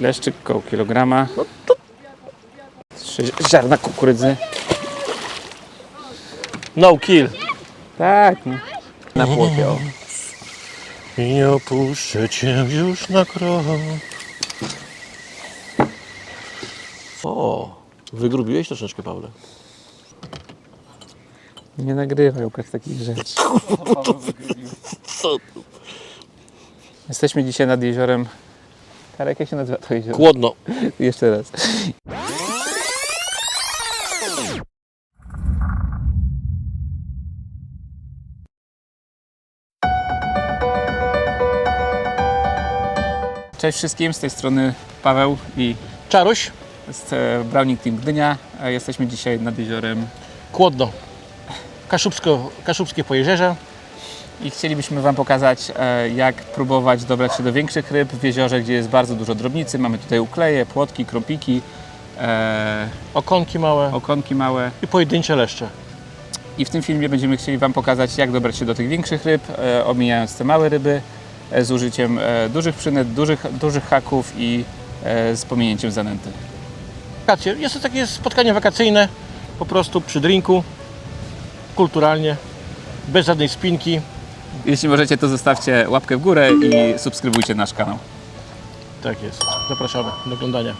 Leszczyk koło kilograma. Trzy ziarna kukurydzy. No kill. Tak, no. na płocie. O. Nie opuszczę cię już na krok. O, wygrubiłeś troszeczkę, Pawle. Nie nagrywaj Łukasz takich rzeczy. Co? Jesteśmy dzisiaj nad jeziorem. Karek, jak się nazywa to jezioro? Chłodno. Jeszcze raz. Cześć wszystkim, z tej strony Paweł i Czaruś, z e, Browning Team Gdynia. E, Jesteśmy dzisiaj nad jeziorem chłodno. Kaszubsko, Kaszubskie Pojezierze. I chcielibyśmy Wam pokazać, e, jak próbować dobrać się do większych ryb w jeziorze, gdzie jest bardzo dużo drobnicy. Mamy tutaj ukleje, płotki, kropiki, e, Okonki małe okonki małe. i pojedyncze leszcze. I w tym filmie będziemy chcieli Wam pokazać, jak dobrać się do tych większych ryb, e, omijając te małe ryby, z użyciem dużych przynet, dużych, dużych haków i z pominięciem zanęty. Wakacje. Jest to takie spotkanie wakacyjne, po prostu przy drinku, kulturalnie, bez żadnej spinki. Jeśli możecie, to zostawcie łapkę w górę i subskrybujcie nasz kanał. Tak jest. Zapraszamy do oglądania.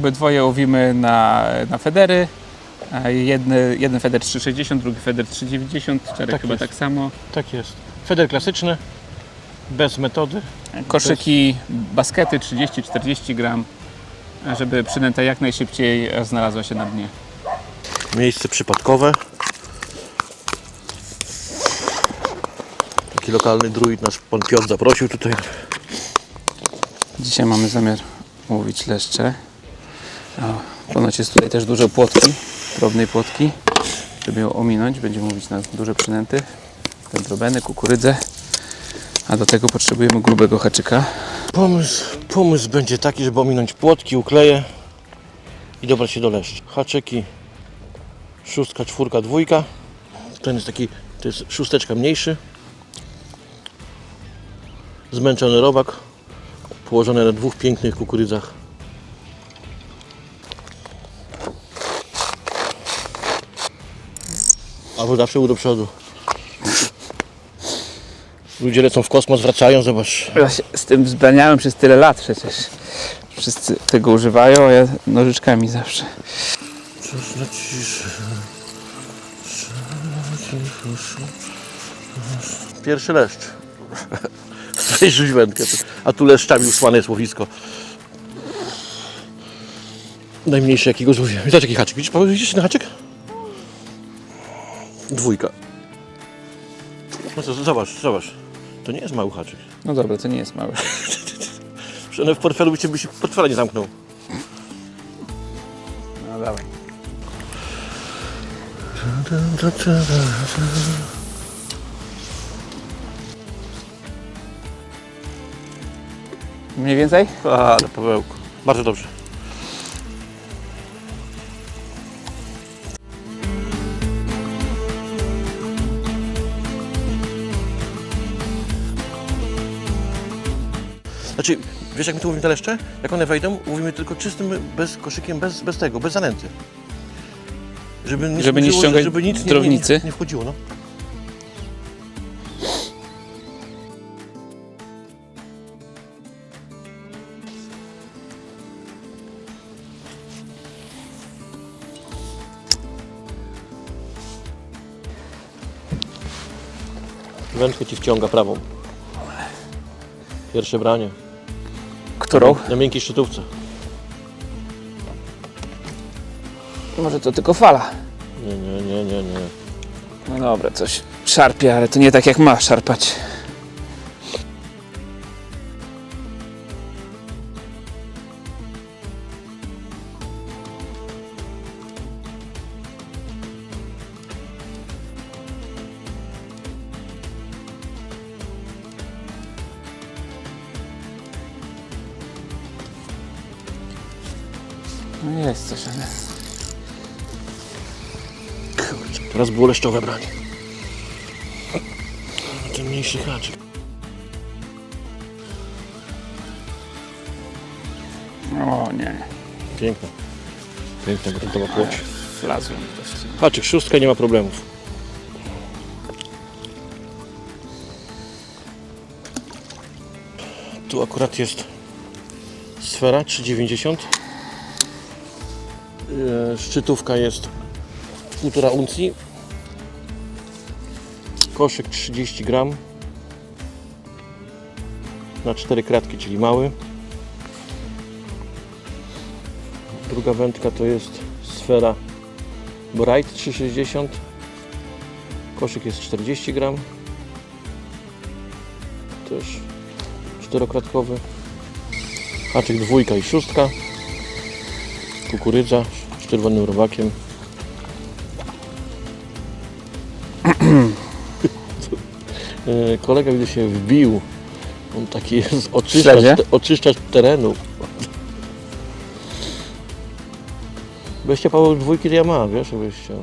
Obydwoje łowimy na, na federy. Jedny, jeden feder 3,60, drugi feder 3,90, cztery Tak chyba jest. tak samo. Tak jest. Feder klasyczny, bez metody. Koszyki, baskety 30-40 gram, żeby przynęta jak najszybciej znalazła się na dnie. Miejsce przypadkowe. Taki lokalny druid, nasz pan Piotr zaprosił tutaj. Dzisiaj mamy zamiar łowić leszcze. O, ponoć jest tutaj też dużo płotki, drobnej płotki. Żeby ją ominąć, będziemy mówić na duże przynęty, wędrobeny, kukurydzę. A do tego potrzebujemy grubego haczyka. Pomysł, pomysł będzie taki, żeby ominąć płotki, ukleje i dobrać się do leszczy. Haczyki, szóstka, czwórka, dwójka. Ten jest taki, to jest szósteczka mniejszy. Zmęczony robak, położony na dwóch pięknych kukurydzach. Albo zawsze był do przodu. Ludzie lecą w kosmos, wracają, zobacz. Ja się z tym wzbraniałem przez tyle lat przecież. Wszyscy tego używają, a ja nożyczkami zawsze. Czas na ciszę. Pierwszy leszcz. Stajesz wędkę. A tu leszczami usłane jest łowisko. Najmniejszy jakiego złowiłem. Zobacz jaki haczyk. Widzisz, Paweł, widzisz ten haczyk? Dwójka. No co, zobacz, zobacz. To nie jest mały haczyk. No dobra, to nie jest małe. Że one w portfelu by się, by się portfela nie zamknął. No dawaj. Mniej więcej? Ale Pawełku. Bardzo dobrze. Znaczy, wiesz jak my tu mówimy teleszcze? Jak one wejdą, mówimy tylko czystym, bez koszykiem, bez, bez tego, bez zanęty. Żeby nie, Żeby nie ściągać żeby nic nie- Nie, nie, nie wchodziło, no. Wędkę ci wciąga prawą. Pierwsze branie. Którą? Na miękkiej szczytówce. Może to tylko fala. Nie, nie, nie, nie, nie. No dobra, coś szarpie, ale to nie tak jak ma szarpać. Teraz było leszczowe branie. Ten mniejszy haczyk. O nie, Piękna. Piękna gruntowa płoć. wlazłem dość. Haczyk, szóstka, nie ma problemów. Tu akurat jest sfera 3,90. Yy, Szczytówka jest 1,5 uncji. Koszyk 30 gram. Na 4 kratki, czyli mały. Druga wędka to jest sfera Bright 360 koszyk jest 40 gram też czterokratkowy haczyk dwójka i szóstka kukurydza z czerwonym robakiem kolega widzę się wbił on taki jest oczyszczacz, te, oczyszczacz terenu Weźcie Paweł dwójki to ja mam, wiesz, jakbyś chciał.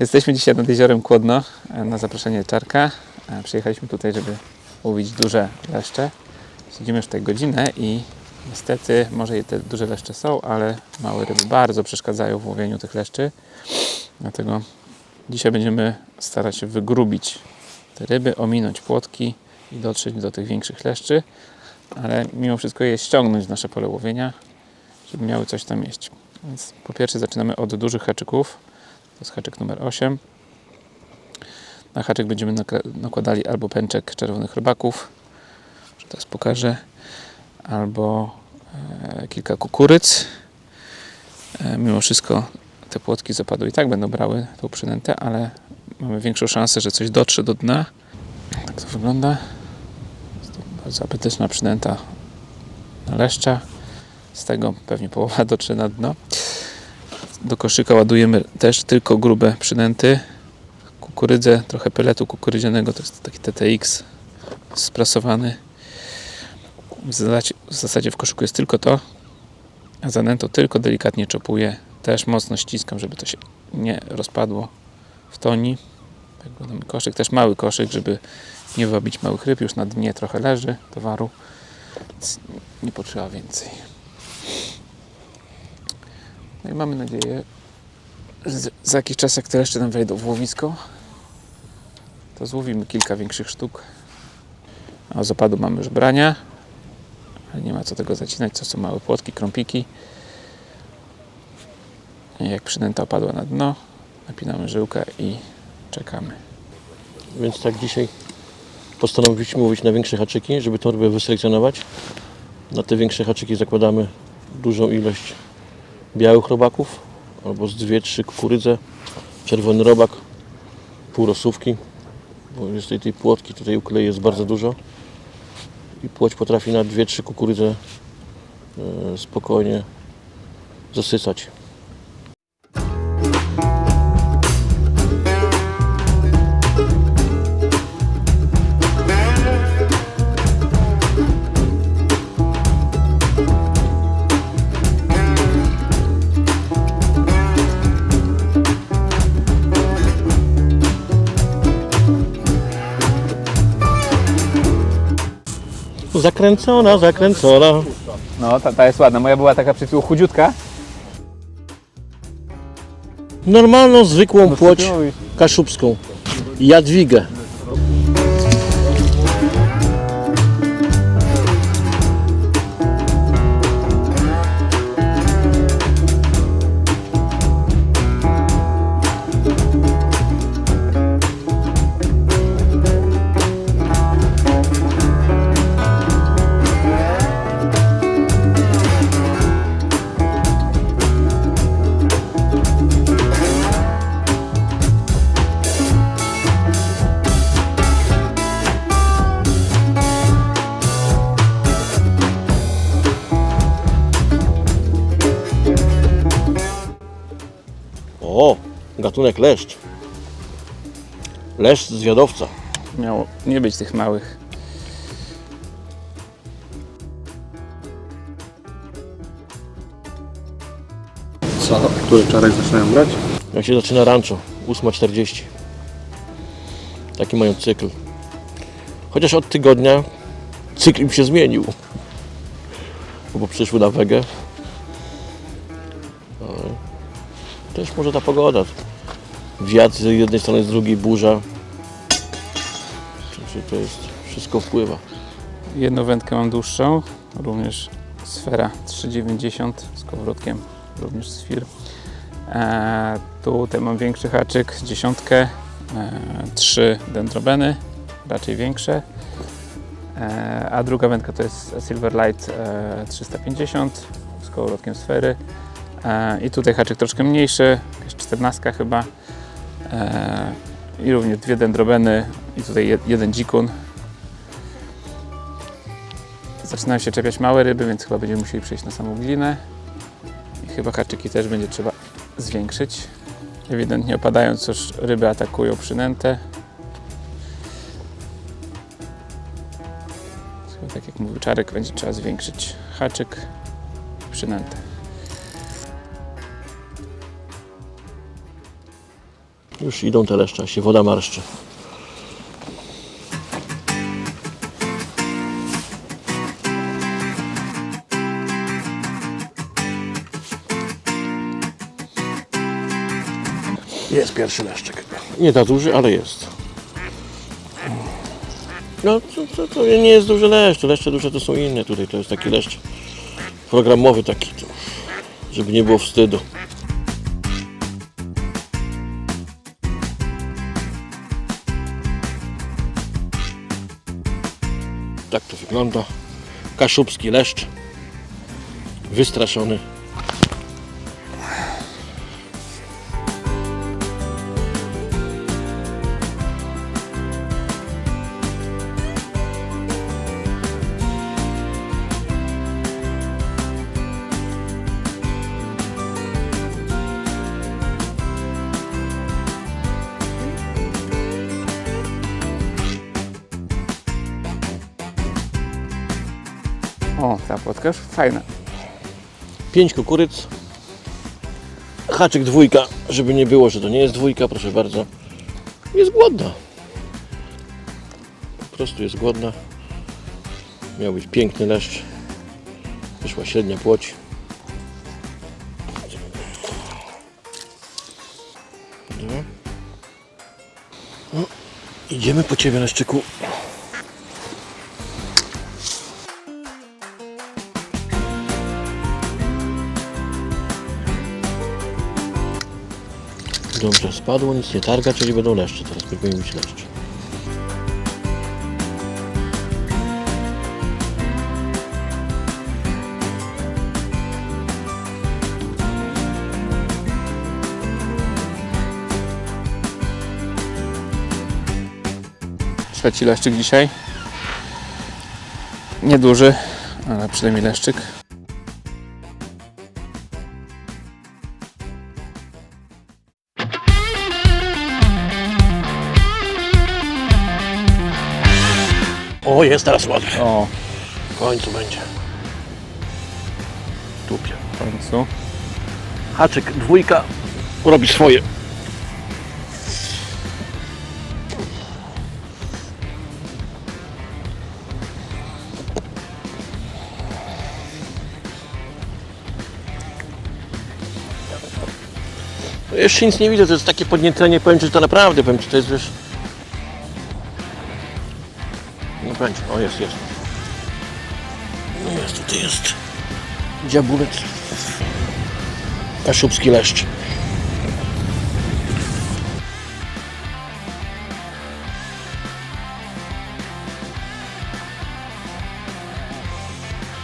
Jesteśmy dzisiaj nad jeziorem Kłodno e, na zaproszenie Czarka. E, Przyjechaliśmy tutaj, żeby łowić duże leszcze. Siedzimy już tutaj godzinę i niestety może te duże leszcze są, ale małe ryby bardzo przeszkadzają w łowieniu tych leszczy. Dlatego dzisiaj będziemy starać się wygrubić te ryby, ominąć płotki i dotrzeć do tych większych leszczy, ale mimo wszystko je ściągnąć w nasze pole łowienia, żeby miały coś tam jeść. Więc po pierwsze zaczynamy od dużych haczyków. To jest haczyk numer 8. Na haczyk będziemy nakładali albo pęczek czerwonych rybaków, że teraz pokażę, albo e, kilka kukuryc. E, mimo wszystko te płotki z opadu i tak będą brały tą przynętę, ale mamy większą szansę, że coś dotrze do dna. Tak to wygląda. Jest to bardzo apetyczna przynęta na leszcza. Z tego pewnie połowa dotrze na dno. Do koszyka ładujemy też tylko grube przynęty. Kukurydzę, trochę peletu kukurydzianego, to jest taki TTX sprasowany. W zasadzie, w zasadzie w koszyku jest tylko to, a zanęto tylko delikatnie czopuję. Też mocno ściskam, żeby to się nie rozpadło w toni. Tak wygląda koszyk. Też mały koszyk, żeby nie wywabić małych ryb. Już na dnie trochę leży towaru, nie potrzeba więcej. No i mamy nadzieję, że za jakiś czas, jak te jeszcze nam wejdą w łowisko, to złowimy kilka większych sztuk. A z opadu mamy już brania, ale nie ma co tego zacinać, to są małe płotki, krąpiki. I jak przynęta opadła na dno, napinamy żyłkę i czekamy. Więc tak dzisiaj postanowiliśmy łowić na większe haczyki, żeby tą rybę wyselekcjonować. Na te większe haczyki zakładamy dużą ilość białych robaków, albo z dwie, trzy kukurydze, czerwony robak, pół rosówki, bo jest tej, płotki, tutaj uklei jest bardzo dużo i płoć potrafi na dwie, trzy kukurydze e, spokojnie zasycać. Zakręcona, zakręcona. No, ta, ta jest ładna. Moja była taka przed chwilą chudziutka. Normalną, zwykłą płoć ty mówisz? kaszubską. Jadwigę. Gatunek leszcz. Leszcz zwiadowca. Miało nie być tych małych. Co? Który czarek zaczynają brać? Jak się zaczyna rancho, 8.40. Taki mają cykl. Chociaż od tygodnia cykl im się zmienił. Bo przyszły na wegę. Ale Też może ta pogoda. Wiatr z jednej strony, z drugiej burza. Czy to jest, wszystko wpływa. Jedną wędkę mam dłuższą, również sfera 3,90 z kołowrotkiem, również z fir. E, tutaj mam większy haczyk, dziesiątkę, e, trzy dendrobeny, raczej większe. E, a druga wędka to jest Silverlight e, 350 z kołowrotkiem sfery. E, I tutaj haczyk troszkę mniejszy, jakaś 14 chyba. E, I również dwie dendrobeny i tutaj jed, jeden dzikun. Zaczynają się czepiać małe ryby, więc chyba będziemy musieli przejść na samą glinę. I chyba haczyki też będzie trzeba zwiększyć. Ewidentnie opadając, już ryby atakują przynętę. Tak jak mówił Czarek, będzie trzeba zwiększyć haczyk przynętę. Już idą te leszcze, się woda marszczy. Jest pierwszy leszczyk. Nie za duży, ale jest. No to, to, to nie jest duży leszcz, leszcze duże to są inne tutaj, to jest taki leszcz programowy taki, żeby nie było wstydu. Wygląda. Kaszubski leszcz. Wystraszony. Już fajna. Pięć kukuryc. Haczyk dwójka, żeby nie było, że to nie jest dwójka, proszę bardzo. Jest głodna. Po prostu jest głodna. Miał być piękny leszcz. Wyszła średnia płoć. No. No, idziemy po ciebie, leszczyku. chwilą spadło, nic nie targa, czyli będą leszcze. Teraz powinien być leszcze. Trzeci leszczyk dzisiaj. Nieduży, ale przynajmniej leszczyk. O, jest teraz ładnie. O, W końcu będzie. Tupie. w końcu. Haczyk dwójka robi swoje. No Jeszcze nic nie widzę, to jest takie podniecenie, powiem Ci, że to naprawdę, powiem Ci, to jest wiesz... No powiem Ci, o jest, jest. No jest, tutaj jest. Dziabulec. Kaszubski leszcz.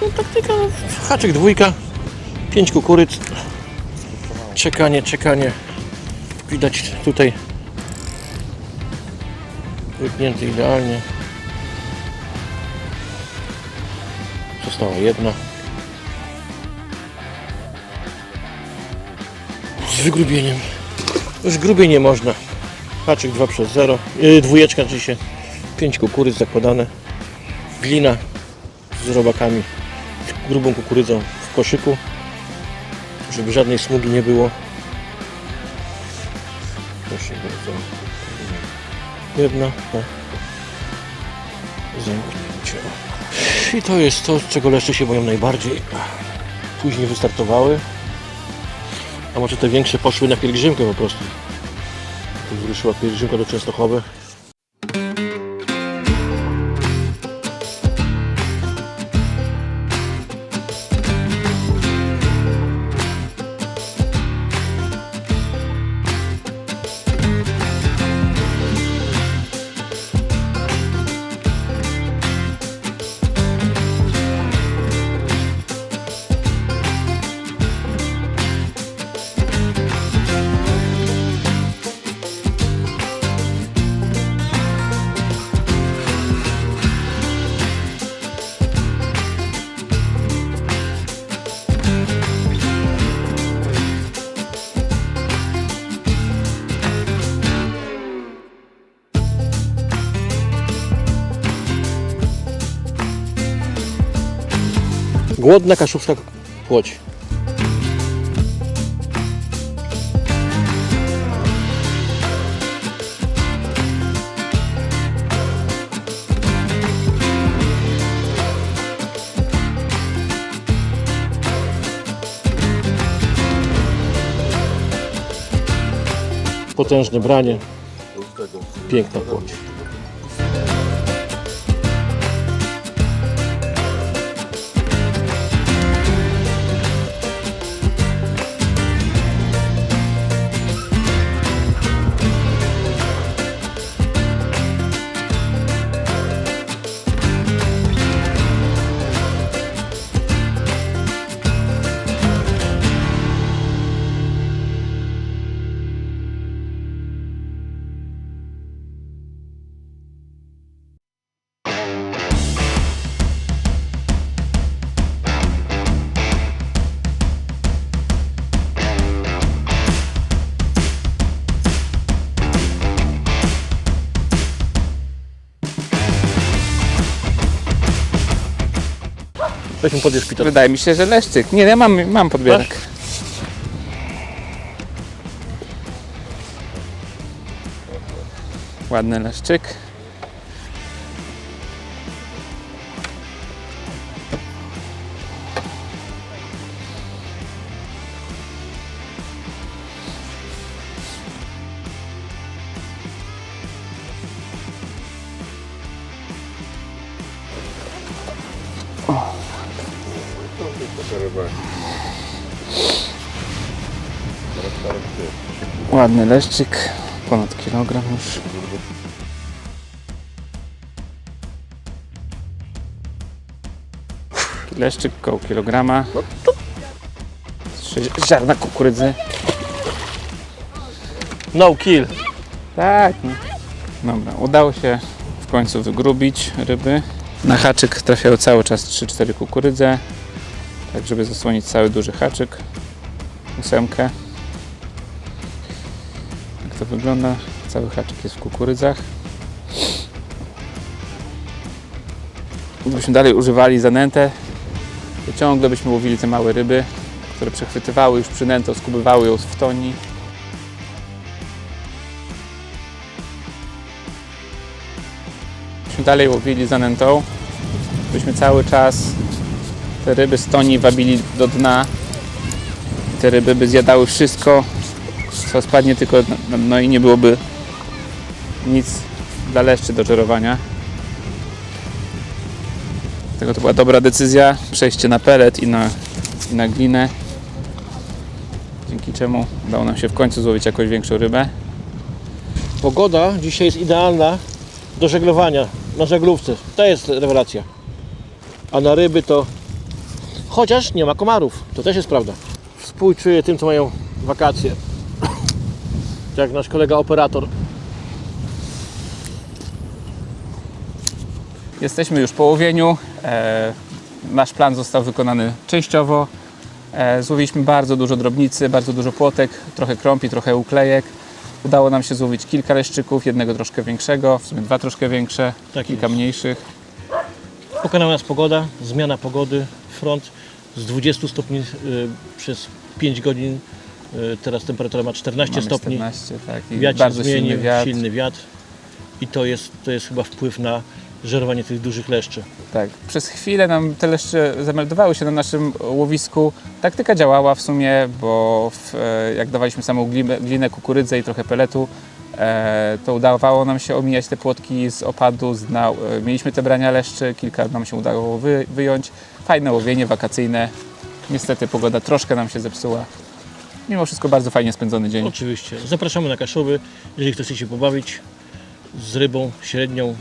No taktyka, no, haczyk dwójka, pięć kukuryc, czekanie, czekanie, widać tutaj wypnięty idealnie, została jedna. z wygrubieniem. Już grubiej nie można. Haczyk 2 przez 0. Yy, dwójeczka, czyli się 5 kukurydz zakładane. Glina z robakami, z grubą kukurydzą w koszyku, żeby żadnej smugi nie było. Proszę bardzo. Jedna. Zamknięcie. I to jest to, czego leszcze się boją najbardziej. Później wystartowały. A może te większe poszły na pielgrzymkę po prostu. Tu wyruszyła pielgrzymka do Częstochowy. Głodna kaszubska płoć. Potężne branie. Piękna płoć. Weź mi podjesz Peter. Wydaje mi się, że leszczyk. Nie, ja mam, mam podbierak. Ładny leszczyk. Ładny leszczyk. Ponad kilogram już. Leszczyk koło kilograma. Trzy ziarna kukurydzy. No kill. Tak. no. Dobra, udało się w końcu wygrubić ryby. Na haczyk trafiały cały czas 3-4 kukurydze, tak żeby zasłonić cały duży haczyk, ósemkę. Jak to wygląda? Cały haczyk jest w kukurydzach. Gdybyśmy dalej używali zanętę, to ciągle byśmy łowili te małe ryby, które przechwytywały już przynętą, skubywały ją w toni. Gdybyśmy dalej łowili zanętą, byśmy cały czas te ryby z toni wabili do dna. Te ryby by zjadały wszystko, co spadnie tylko, no, no i nie byłoby nic dla leszczy do żerowania. Dlatego to była dobra decyzja, przejście na pelet i na, i na glinę. Dzięki czemu udało nam się w końcu złowić jakąś większą rybę. Pogoda dzisiaj jest idealna do żeglowania na żaglówce. To jest rewelacja. A na ryby to chociaż nie ma komarów. To też jest prawda. Współczuję tym, co mają wakacje. Jak nasz kolega operator. Jesteśmy już po łowieniu. E, nasz plan został wykonany częściowo. E, złowiliśmy bardzo dużo drobnicy, bardzo dużo płotek, trochę krąpi, trochę uklejek. Udało nam się złowić kilka leszczyków, jednego troszkę większego, w sumie dwa troszkę większe, Tak kilka jest. mniejszych. Pokonała nas pogoda, zmiana pogody, front z 20 stopni y, przez 5 godzin. Y, teraz temperatura ma 14 Mamy stopni. 14, tak, i Wiatr bardzo zmienił, silny wiatr. silny wiatr. I to jest, to jest chyba wpływ na żerowanie tych dużych leszczy. Tak. Przez chwilę nam te leszcze zameldowały się na naszym łowisku. Taktyka działała w sumie, bo w, e, jak dawaliśmy samą glinę, glinę, kukurydzę i trochę peletu, e, to udawało nam się omijać te płotki z opadu, z dna. E, Mieliśmy te brania leszczy, kilka nam się udało wy, wyjąć. Fajne łowienie wakacyjne. Niestety pogoda troszkę nam się zepsuła. Mimo wszystko bardzo fajnie spędzony dzień. Oczywiście. Zapraszamy na Kaszowy, jeżeli chcecie się pobawić z rybą średnią.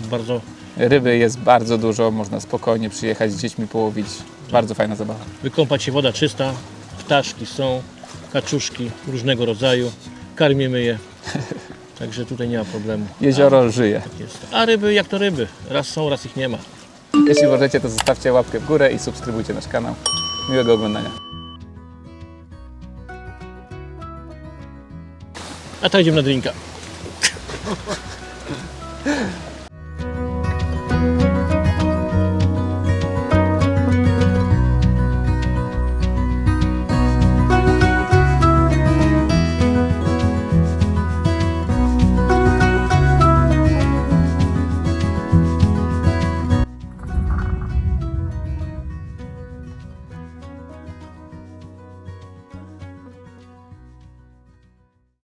Bardzo Ryby jest bardzo dużo, można spokojnie przyjechać z dziećmi połowić. Bardzo fajna zabawa. wykąpać się, woda czysta, ptaszki są, kaczuszki różnego rodzaju, karmimy je. Także tutaj nie ma problemu. Jezioro żyje. Tak jest. A ryby jak to ryby, raz są, raz ich nie ma. Jeśli możecie, to zostawcie łapkę w górę i subskrybujcie nasz kanał. Miłego oglądania. A to idziemy na drinka.